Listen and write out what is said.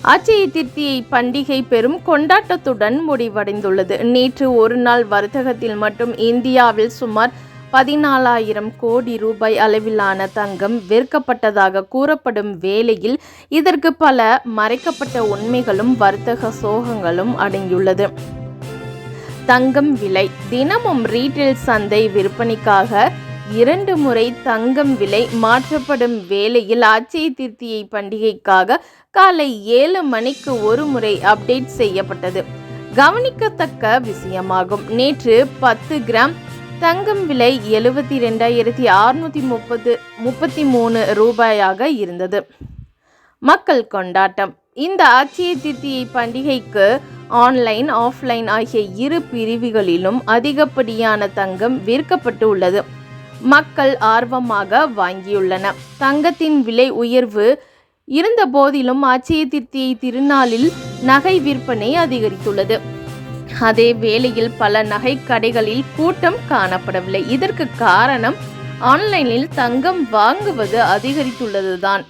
அச்சய திருத்தியை பண்டிகை பெரும் கொண்டாட்டத்துடன் முடிவடைந்துள்ளது. நேற்று ஒரு நாள் வர்த்தகத்தில் மட்டும் இந்தியாவில் சுமார் பதினாலாயிரம் கோடி ரூபாய் அளவிலான தங்கம் விற்கப்பட்டதாக கூறப்படும் வேளையில் இதற்கு பல மறைக்கப்பட்ட உண்மைகளும் வர்த்தக சோகங்களும் அடங்கியுள்ளது. தங்கம் விலை தினமும் ரீட்டெயில் சந்தை விற்பனைக்காக இரண்டு முறை தங்கம் விலை மாற்றப்படும் வேளையில் அச்சய திருத்தியை பண்டிகைக்காக காலை ஏழு மணிக்கு ஒரு முறை அப்டேட் செய்யப்பட்டது. கவனிக்கத்தக்க விஷயமாகும். நேற்று பத்து கிராம் தங்கம் விலை எழுபத்தி ரெண்டாயிரத்தி அறுநூத்தி முப்பது முப்பத்தி மூணு ரூபாயாக இருந்தது. மக்கள் கொண்டாட்டம். இந்த அச்சய திருத்தியை பண்டிகைக்கு ஆன்லைன் ஆஃப்லைன் ஆகிய இரு பிரிவுகளிலும் அதிகப்படியான தங்கம் விற்கப்பட்டு உள்ளது மக்கள் ஆர்வமாக வாங்கியுள்ளன. தங்கத்தின் விலை உயர்வு இருந்த போதிலும் அச்சய திருத்தியை திருநாளில் நகை விற்பனை அதிகரித்துள்ளது. அதே வேளையில் பல நகை கடைகளில் கூட்டம் காணப்படவில்லை. இதற்கு காரணம் ஆன்லைனில் தங்கம் வாங்குவது அதிகரித்துள்ளதுதான்.